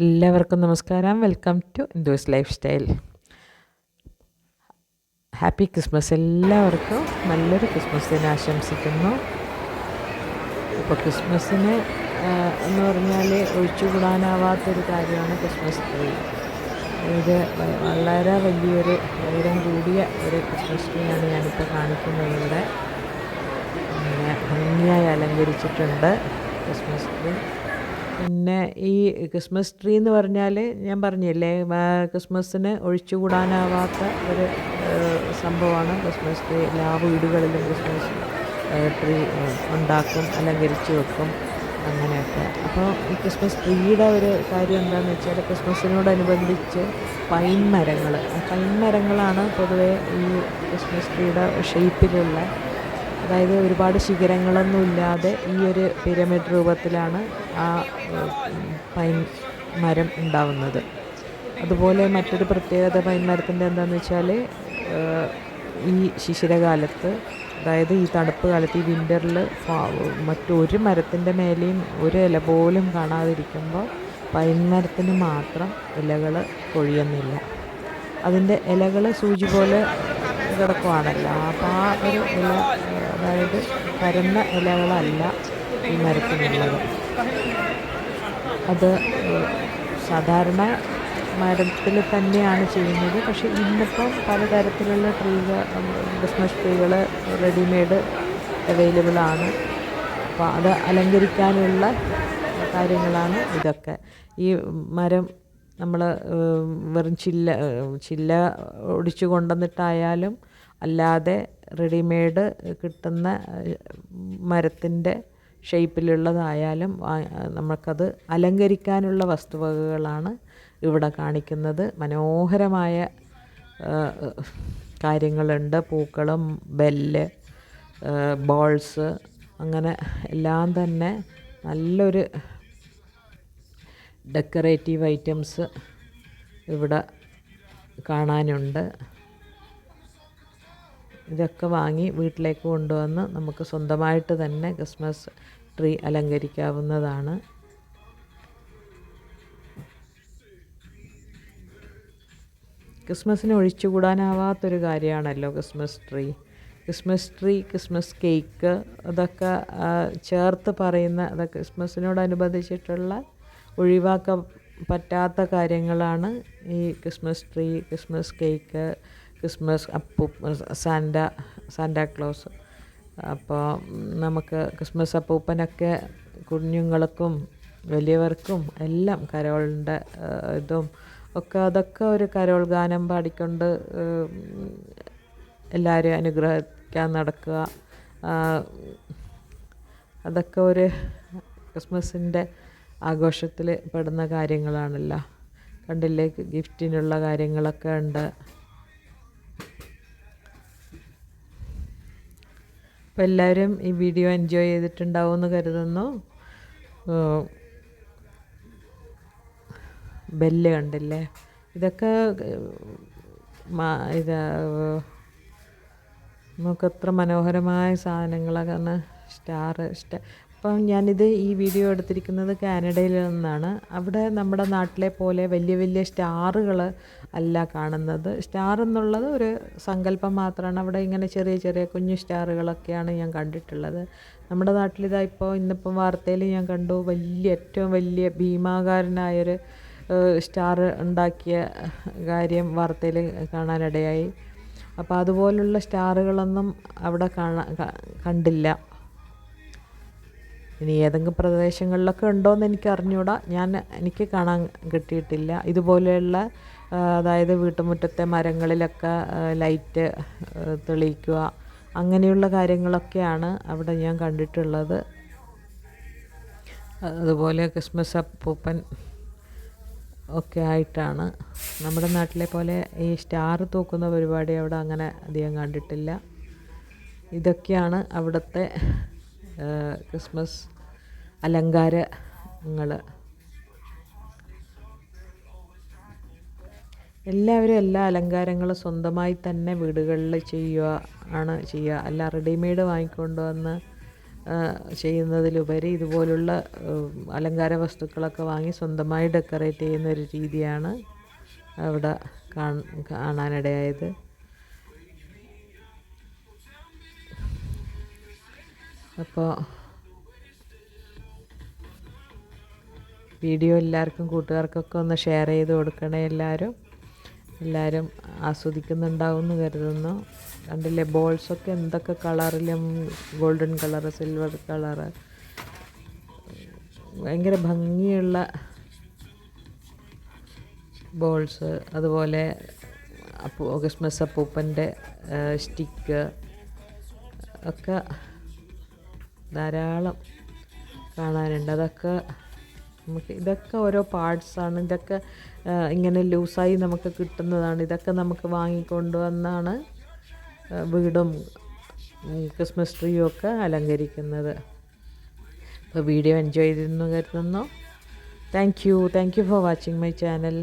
എല്ലാവർക്കും നമസ്കാരം. Welcome to ഇൻഡോസ് ലൈഫ് സ്റ്റൈൽ ഹാപ്പി ക്രിസ്മസ് എല്ലാവർക്കും. നല്ലൊരു ക്രിസ്മസ് ദിനം ആശംസിക്കുന്നു. ഇപ്പോൾ ക്രിസ്മസിന് എന്ന് പറഞ്ഞാൽ ഒഴിച്ചുകൂടാനാവാത്തൊരു കാര്യമാണ് ക്രിസ്മസ് ട്രീ ഇത് വളരെ വലിയൊരു ഉയരം കൂടിയ ഒരു ക്രിസ്മസ് ട്രീയാണ് ഞാനിപ്പോൾ കാണിക്കുന്നത് ഇവിടെ. ഭംഗിയായി അലങ്കരിച്ചിട്ടുണ്ട് ക്രിസ്മസ് ട്രീ പിന്നെ ഈ ക്രിസ്മസ് ട്രീ എന്ന് പറഞ്ഞാൽ ഞാൻ പറഞ്ഞില്ലേ ക്രിസ്മസിന് ഒഴിച്ചുകൂടാനാവാത്ത ഒരു സംഭവമാണ് ക്രിസ്മസ് ട്രീ. എല്ലാ വീടുകളിലും ക്രിസ്മസ് ട്രീ ഉണ്ടാക്കും അലങ്കരിച്ച് വെക്കും അങ്ങനെയൊക്കെ. അപ്പോൾ ഈ ക്രിസ്മസ് ട്രീയുടെ ഒരു കാര്യം എന്താണെന്ന് വെച്ചാൽ ക്രിസ്മസിനോടനുബന്ധിച്ച് പൈൻ മരങ്ങൾ പൈൻ മരങ്ങളാണ് പൊതുവേ ഈ ക്രിസ്മസ് ട്രീയുടെ ഷേപ്പിലുള്ള അതായത് ഒരുപാട് ശിഖരങ്ങളൊന്നും ഇല്ലാതെ ഈ ഒരു പിരമിഡ് രൂപത്തിലാണ് ആ പൈൻ മരം ഉണ്ടാവുന്നത്. അതുപോലെ മറ്റൊരു പ്രത്യേകത പൈൻ മരത്തിന്റെ എന്താണെന്ന് വെച്ചാൽ ഈ ശിശിരകാലത്ത് അതായത് ഈ തണുപ്പ് കാലത്ത് ഈ വിന്ററിൽ മറ്റൊരു മരത്തിന്റെ മേലെയും ഒരു ഇല പോലും കാണാതിരിക്കുമ്പോൾ പൈൻ മരത്തിന് മാത്രം ഇലകൾ കൊഴിയുന്നില്ല. അതിന്റെ ഇലകൾ സൂചി പോലെ കിടക്കുവാണല്ലോ. അപ്പോൾ ആ ഒരു ഇല അതായത് പരന്ന ഇലകളല്ല ഈ മരത്തിനുള്ളത് അത് സാധാരണ മരത്തിൽ തന്നെയാണ് ചെയ്യുന്നത്. പക്ഷേ ഇന്നിപ്പം പലതരത്തിലുള്ള ട്രീകൾ ബിസിനസ് ട്രീകൾ റെഡിമെയ്ഡ് അവൈലബിൾ ആണ് അപ്പോൾ അത് അലങ്കരിക്കാനുള്ള കാര്യങ്ങളാണ് ഇതൊക്കെ. ഈ മരം നമ്മൾ വെറും ചില്ല ചില്ല ഒടിച്ചു കൊണ്ടുവന്നിട്ടായാലും അല്ലാതെ റെഡിമെയ്ഡ് കിട്ടുന്ന മരത്തിന്റെ ഷേപ്പിലുള്ളതായാലും നമുക്കത് അലങ്കരിക്കാനുള്ള വസ്തുവകകളാണ് ഇവിടെ കാണിക്കുന്നത്. മനോഹരമായ കാര്യങ്ങളുണ്ട്. പൂക്കളും ബെല്ല് ബോൾസ് അങ്ങനെ എല്ലാം തന്നെ നല്ലൊരു ഡെക്കറേറ്റീവ് ഐറ്റംസ് ഇവിടെ കാണാനുണ്ട്. ഇതൊക്കെ വാങ്ങി വീട്ടിലേക്ക് കൊണ്ടുവന്ന് നമുക്ക് സ്വന്തമായിട്ട് തന്നെ ക്രിസ്മസ് ട്രീ അലങ്കരിക്കാവുന്നതാണ്. ക്രിസ്മസിന് ഒഴിച്ചുകൂടാനാവാത്തൊരു കാര്യമാണല്ലോ Christmas tree. Christmas tree Christmas cake അതൊക്കെ ചേർത്ത് പറയുന്ന അതൊക്കെ ക്രിസ്മസിനോടനുബന്ധിച്ചിട്ടുള്ള ഒഴിവാക്കാൻ പറ്റാത്ത കാര്യങ്ങളാണ് ഈ Christmas tree Christmas cake Christmas Appu Santa Claus. അപ്പോൾ നമുക്ക് ക്രിസ്മസ് അപ്പൂപ്പനൊക്കെ കുഞ്ഞുങ്ങൾക്കും വലിയവർക്കും എല്ലാം കരോളിന്റെ ഇതും ഒക്കെ അതൊക്കെ ഒരു കരോൾ ഗാനം പാടിക്കൊണ്ട് എല്ലാവരും അനുഗ്രഹിക്കാൻ നടക്കുക. അതൊക്കെ ഒരു ക്രിസ്മസിന്റെ ആഘോഷത്തിൽ പെടുന്ന കാര്യങ്ങളാണല്ലോ. കണ്ടില്ലേ ഗിഫ്റ്റിനുള്ള കാര്യങ്ങളൊക്കെ ഉണ്ട്. അപ്പോൾ എല്ലാവരും ഈ വീഡിയോ എൻജോയ് ചെയ്തിട്ടുണ്ടാവുമെന്ന് കരുതുന്നു. ബെല്ല് കണ്ടില്ലേ? ഇതൊക്കെ ഇത് നമുക്കത്ര മനോഹരമായ സാധനങ്ങളൊക്കെ സ്റ്റാർ സ്റ്റാ അപ്പം ഞാനിത് ഈ വീഡിയോ എടുത്തിരിക്കുന്നത് കാനഡയിൽ നിന്നാണ്. അവിടെ നമ്മുടെ നാട്ടിലെ പോലെ വലിയ വലിയ സ്റ്റാറുകൾ അല്ല കാണുന്നത്. സ്റ്റാർ എന്നുള്ളത് ഒരു സങ്കല്പം മാത്രമാണ് അവിടെ ഇങ്ങനെ ചെറിയ ചെറിയ കുഞ്ഞു സ്റ്റാറുകളൊക്കെയാണ് ഞാൻ കണ്ടിട്ടുള്ളത്. നമ്മുടെ നാട്ടിലിതാ ഇപ്പോൾ ഇന്നിപ്പം വാർത്തയിൽ ഞാൻ കണ്ടു വലിയ ഏറ്റവും വലിയ ഭീമാകാരനായൊരു സ്റ്റാർ ഉണ്ടാക്കിയ കാര്യം വാർത്തയിൽ കാണാനിടയായി. അപ്പോൾ അതുപോലുള്ള സ്റ്റാറുകളൊന്നും അവിടെ കാണാ കണ്ടില്ല. ഇനി ഏതെങ്കിലും പ്രദേശങ്ങളിലൊക്കെ ഉണ്ടോയെന്ന് എനിക്ക് അറിഞ്ഞൂടാ. ഞാൻ എനിക്ക് കാണാൻ കിട്ടിയിട്ടില്ല. ഇതുപോലെയുള്ള അതായത് വീട്ടുമുറ്റത്തെ മരങ്ങളിലൊക്കെ ലൈറ്റ് തെളിയിക്കുക അങ്ങനെയുള്ള കാര്യങ്ങളൊക്കെയാണ് അവിടെ ഞാൻ കണ്ടിട്ടുള്ളത്. അതുപോലെ ക്രിസ്മസ് അപ്പൂപ്പൻ ഒക്കെ ആയിട്ടാണ്. നമ്മുടെ നാട്ടിലെ പോലെ ഈ സ്റ്റാർ തൂക്കുന്ന പരിപാടി അവിടെ അങ്ങനെ അധികം കണ്ടിട്ടില്ല. ഇതൊക്കെയാണ് അവിടുത്തെ ക്രിസ്മസ് അലങ്കാരങ്ങൾ എല്ലാവരും എല്ലാ അലങ്കാരങ്ങളും സ്വന്തമായി തന്നെ വീടുകളിൽ ചെയ്യുക ആണ് ചെയ്യുക. അല്ല റെഡിമെയ്ഡ് വാങ്ങിക്കൊണ്ട് വന്ന് ചെയ്യുന്നതിലുപരി ഇതുപോലുള്ള അലങ്കാര വസ്തുക്കളൊക്കെ വാങ്ങി സ്വന്തമായി ഡെക്കറേറ്റ് ചെയ്യുന്ന ഒരു രീതിയാണ് അവിടെ കാണാനിടയായത്. അപ്പോൾ വീഡിയോ എല്ലാവർക്കും കൂട്ടുകാർക്കൊക്കെ ഒന്ന് ഷെയർ ചെയ്ത് കൊടുക്കണേ എല്ലാവരും. എല്ലാവരും ആസ്വദിക്കുന്നുണ്ടാവും എന്ന് കരുതുന്നു. കണ്ടില്ലേ ബോൾസൊക്കെ എന്തൊക്കെ കളറിലും ഗോൾഡൻ കളറ് സിൽവർ കളറ്. ഭയങ്കര ഭംഗിയുള്ള ബോൾസ് അതുപോലെ അപ്പൂ ക്രിസ്മസ് അപ്പൂപ്പന്റെ സ്റ്റിക്ക് ഒക്കെ ധാരാളം കാണാനുണ്ട്. അതൊക്കെ നമുക്ക് ഇതൊക്കെ ഓരോ പാർട്സാണ് ഇതൊക്കെ ഇങ്ങനെ ലൂസായി നമുക്ക് കിട്ടുന്നതാണ്. ഇതൊക്കെ നമുക്ക് വാങ്ങിക്കൊണ്ട് വന്നാണ് വീടും ക്രിസ്മസ് ട്രീയും ഒക്കെ അലങ്കരിക്കുന്നത്. അപ്പോൾ വീഡിയോ എൻജോയ് ചെയ്തെന്ന് കരുതുന്നു. Thank you thank you for watching my channel